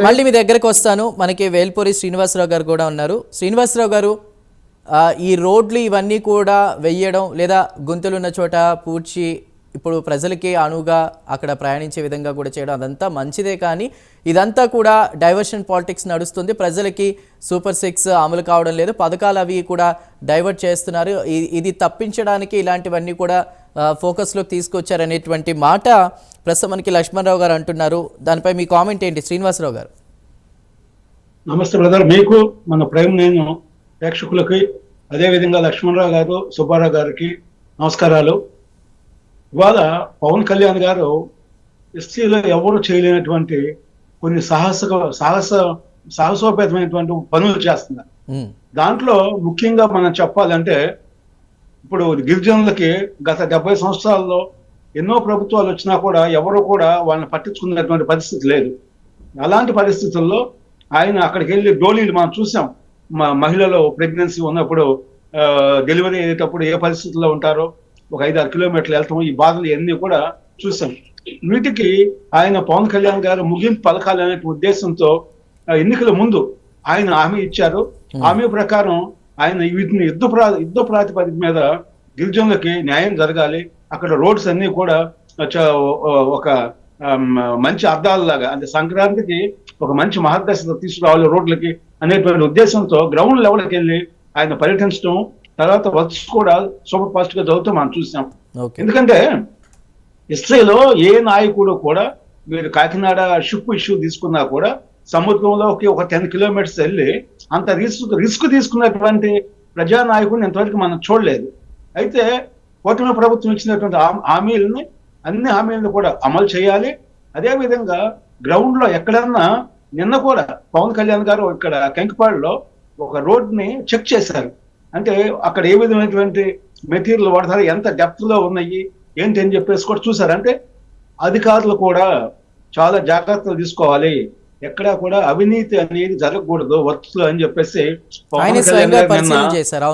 మళ్ళీ మీ దగ్గరకు వస్తాను. మనకి వేల్పూరి శ్రీనివాసరావు గారు కూడా ఉన్నారు. శ్రీనివాసరావు గారు ఈ రోడ్లు ఇవన్నీ కూడా వెయ్యడం లేదా గుంతలున్న చోట పూడ్చి ఇప్పుడు ప్రజలకి అనువుగా అక్కడ ప్రయాణించే విధంగా కూడా చేయడం అదంతా మంచిదే కానీ ఇదంతా కూడా డైవర్షన్ పాలిటిక్స్ నడుస్తుంది. ప్రజలకి సూపర్ సిక్స్ అమలు కావడం లేదు. పథకాలు అవి కూడా డైవర్ట్ చేస్తున్నారు. ఇది తప్పించడానికి ఇలాంటివన్నీ కూడా ఫోకస్లోకి తీసుకొచ్చారనేటువంటి మాట ప్రస్తుతం మనకి లక్ష్మణరావు గారు అంటున్నారు. దానిపై మీ కామెంట్ ఏంటి? శ్రీనివాసరావు గారు. నమస్తే బ్రదర్. మీకు మన ప్రేమ నేను ప్రేక్షకులకి అదేవిధంగా లక్ష్మణరావు గారు సుబ్బారావు గారికి నమస్కారాలు. ఇవాళ పవన్ కళ్యాణ్ గారు ఎస్సీలో ఎవరు చేయలేనటువంటి కొన్ని సాహస సాహస సాహసోపేతమైనటువంటి పనులు చేస్తున్నారు. దాంట్లో ముఖ్యంగా మనం చెప్పాలంటే ఇప్పుడు గిరిజనులకి గత డెబ్బై సంవత్సరాల్లో ఎన్నో ప్రభుత్వాలు వచ్చినా కూడా ఎవరు కూడా వాళ్ళని పట్టించుకున్నటువంటి పరిస్థితి లేదు. అలాంటి పరిస్థితుల్లో ఆయన అక్కడికి వెళ్ళి డోలీలు మనం చూసాం. మా మహిళలు ప్రెగ్నెన్సీ ఉన్నప్పుడు డెలివరీ అయ్యేటప్పుడు ఏ పరిస్థితుల్లో ఉంటారో ఒక ఐదు ఆరు కిలోమీటర్లు వెళ్తాం ఈ బాధలు ఇవన్నీ కూడా చూసాం. వీటికి ఆయన పవన్ కళ్యాణ్ గారు ముగింపు పలకాలనే ఉద్దేశంతో ఎన్నికల ముందు ఆయన హామీ ఇచ్చారు. హామీ ప్రకారం ఆయన వీటిని యుద్ధ ప్రా యుద్ధ ప్రాతిపదిక మీద గిరిజనులకి న్యాయం జరగాలి. అక్కడ రోడ్స్ అన్ని కూడా ఒక మంచి అర్థాలలాగా అంటే సంక్రాంతికి ఒక మంచి మహర్దశ తీసుకురావాలి రోడ్లకి అనేటువంటి ఉద్దేశంతో గ్రౌండ్ లెవెల్కి వెళ్ళి ఆయన పర్యటించడం తర్వాత వర్క్స్ కూడా సూపర్ ఫాస్ట్గా చదువుతూ మనం చూసాం. ఎందుకంటే హిస్టరీలో ఏ నాయకుడు కూడా మీరు కాకినాడ షిప్ ఇష్యూ తీసుకున్నా కూడా సముద్రంలోకి ఒక టెన్ కిలోమీటర్స్ వెళ్ళి అంత రిస్క్ రిస్క్ తీసుకున్నటువంటి ప్రజానాయకుడిని ఇంతవరకు మనం చూడలేదు. అయితే కూటమి ప్రభుత్వం ఇచ్చినటువంటి హామీలని అన్ని హామీలను కూడా అమలు చేయాలి. అదే విధంగా గ్రౌండ్లో ఎక్కడన్నా నిన్న కూడా పవన్ కళ్యాణ్ గారు ఇక్కడ కెంకపాడులో ఒక రోడ్ని చెక్ చేశారు. అంటే అక్కడ ఏ విధమైనటువంటి మెటీరియల్ వాడతారు ఎంత డెప్త్లో ఉన్నాయి ఏంటి అని చెప్పేసి కూడా చూసారు అంటే అధికారులు కూడా చాలా జాగ్రత్తలు తీసుకోవాలి. ఎక్కడా కూడా అవినీతి అనేది జరగకూడదు వర్క్స్లో అని చెప్పేసి పవన్ కళ్యాణ్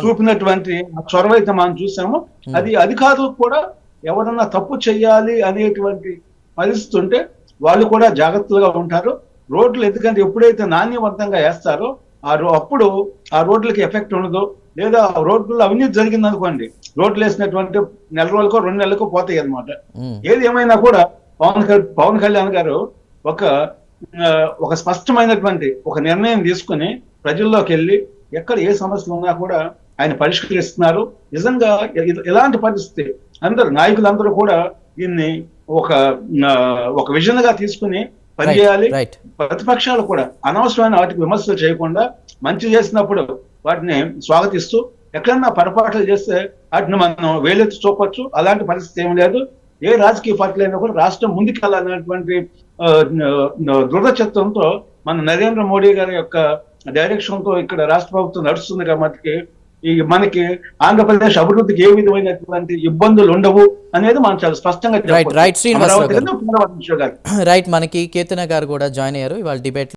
చూపినటువంటి చొరవ అయితే మనం చూసాము. అది అధికారులకు కూడా ఎవరన్నా తప్పు చేయాలి అనేటువంటి పరిస్థితి ఉంటే వాళ్ళు కూడా జాగ్రత్తగా ఉంటారు. రోడ్లు ఎందుకంటే ఎప్పుడైతే నాణ్యవంతంగా వేస్తారో ఆ రో అప్పుడు ఆ రోడ్లకి ఎఫెక్ట్ ఉండదు. లేదా ఆ రోడ్లలో అవినీతి జరిగింది అనుకోండి రోడ్లు వేసినటువంటి నెల రోజులకో రెండు నెలలకో పోతాయి అన్నమాట. ఉమ్, ఏది ఏమైనా కూడా పవన్ పవన్ కళ్యాణ్ గారు ఒక ఒక స్పష్టమైనటువంటి ఒక నిర్ణయం తీసుకుని ప్రజల్లోకి వెళ్ళి ఎక్కడ ఏ సమస్యలు ఉన్నా కూడా ఆయన పరిష్కరిస్తున్నారు. నిజంగా ఇలాంటి పరిస్థితి అందరు నాయకులందరూ కూడా దీన్ని ఒక ఒక విజన్గా తీసుకుని పనిచేయాలి ప్రతిపక్షాలు కూడా అనవసరమైన వాటికి విమర్శలు చేయకుండా మంచి చేసినప్పుడు వాటిని స్వాగతిస్తూ ఎక్కడన్నా పొరపాట్లు చేస్తే వాటిని మనం వేలెత్తి చూపొచ్చు. అలాంటి పరిస్థితి ఏం లేదు. ఏ రాజకీయ పార్టీలు అయినా కూడా రాష్ట్రం ముందుకెళ్ళాలనేటువంటి దృఢచిత్తంతో మన నరేంద్ర మోడీ గారి యొక్క డైరెక్షన్తో ఇక్కడ రాష్ట్ర ప్రభుత్వం నడుస్తుంది కాబట్టి ఈ మనకి ఆంధ్రప్రదేశ్ అభివృద్ధికి ఏ విధమైనటువంటి ఇబ్బందులు ఉండవు అనేది మనం చాలా స్పష్టంగా పునరావాసం గారు. రైట్ మనకి కీర్తన గారు కూడా జాయిన్ అయ్యారు. ఇవాళ డిబేట్